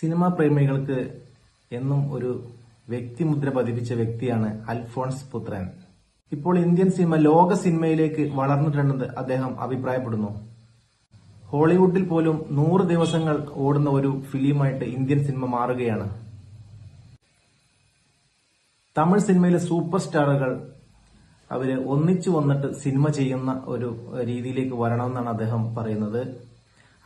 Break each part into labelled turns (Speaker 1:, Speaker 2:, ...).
Speaker 1: Cinema പ്രേമികൾക്ക് എന്നും ഒരു വ്യക്തിമുദ്ര പതിപ്പിച്ച വ്യക്തിയാണ് അൽഫോൺസ് പുത്രൻ. ഇപ്പോൾ ഇന്ത്യൻ സിനിമ ലോക സിനിമയിലേക്ക് വളർന്നിട്ടുണ്ടെന്ന് അദ്ദേഹം അഭിപ്രായപ്പെടുന്നു. ഹോളിവുഡിൽ പോലും നൂറ് ദിവസങ്ങൾ ഓടുന്ന ഒരു ഫിലിമായിട്ട് ഇന്ത്യൻ സിനിമ മാറുകയാണ്. തമിഴ് സിനിമയിലെ സൂപ്പർ സ്റ്റാറുകൾ അവർ ഒന്നിച്ചു വന്നിട്ട് സിനിമ ചെയ്യുന്ന ഒരു രീതിയിലേക്ക് വരണമെന്നാണ് അദ്ദേഹം പറയുന്നത്.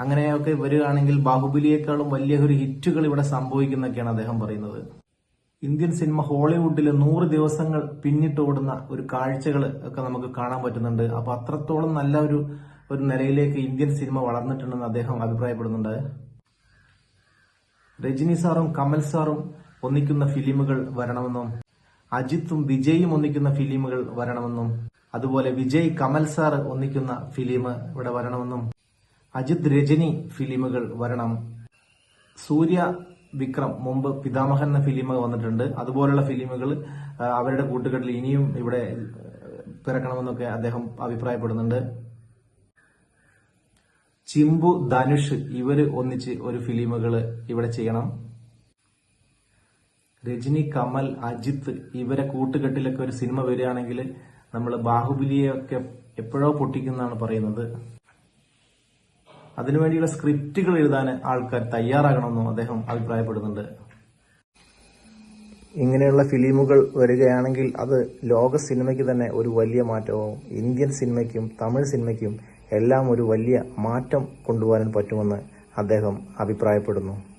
Speaker 1: അങ്ങനെയൊക്കെ വരികയാണെങ്കിൽ ബാഹുബലിയേക്കാളും വലിയ ഒരു ഹിറ്റുകൾ ഇവിടെ സംഭവിക്കുന്നൊക്കെയാണ് അദ്ദേഹം പറയുന്നത്. ഇന്ത്യൻ സിനിമ ഹോളിവുഡിൽ നൂറ് ദിവസങ്ങൾ പിന്നിട്ടോടുന്ന ഒരു കാഴ്ചകൾ ഒക്കെ നമുക്ക് കാണാൻ പറ്റുന്നുണ്ട്. അപ്പൊ അത്രത്തോളം നല്ല ഒരു ഒരു നിലയിലേക്ക് ഇന്ത്യൻ സിനിമ വളർന്നിട്ടുണ്ടെന്ന് അദ്ദേഹം അഭിപ്രായപ്പെടുന്നുണ്ട്. രജനി സാറും കമൽ സാറും ഒന്നിക്കുന്ന ഫിലിമുകൾ വരണമെന്നും അജിത്തും വിജയും ഒന്നിക്കുന്ന ഫിലിമുകൾ വരണമെന്നും അതുപോലെ വിജയ് കമൽ സാർ ഒന്നിക്കുന്ന ഫിലിം ഇവിടെ വരണമെന്നും അജിത് രജനി ഫിലിമുകൾ വരണം. സൂര്യ വിക്രം മുമ്പ് പിതാമഹൻ എന്ന ഫിലിം വന്നിട്ടുണ്ട്. അതുപോലുള്ള ഫിലിമുകൾ അവരുടെ കൂട്ടുകെട്ടിൽ ഇനിയും ഇവിടെ പിറക്കണമെന്നൊക്കെ അദ്ദേഹം അഭിപ്രായപ്പെടുന്നുണ്ട്. ചിമ്പു ധനുഷ് ഇവർ ഒന്നിച്ച് ഒരു ഫിലിമുകൾ ഇവിടെ ചെയ്യണം. രജനി കമൽ അജിത്ത് ഇവരെ കൂട്ടുകെട്ടിലൊക്കെ ഒരു സിനിമ വരികയാണെങ്കിൽ നമ്മൾ ബാഹുബലിയൊക്കെ എപ്പോഴോ പൊട്ടിക്കുന്നതാണ് പറയുന്നത്. അതിനുവേണ്ടിയുള്ള സ്ക്രിപ്റ്റുകൾ എഴുതാൻ ആൾക്കാർ തയ്യാറാകണമെന്നും അദ്ദേഹം അഭിപ്രായപ്പെടുന്നുണ്ട്. ഇങ്ങനെയുള്ള ഫിലിമുകൾ വരികയാണെങ്കിൽ അത് ലോക സിനിമയ്ക്ക് തന്നെ ഒരു വലിയ മാറ്റവും ഇന്ത്യൻ സിനിമയ്ക്കും തമിഴ് സിനിമയ്ക്കും എല്ലാം ഒരു വലിയ മാറ്റം കൊണ്ടുവരാൻ പറ്റുമെന്ന് അദ്ദേഹം അഭിപ്രായപ്പെടുന്നു.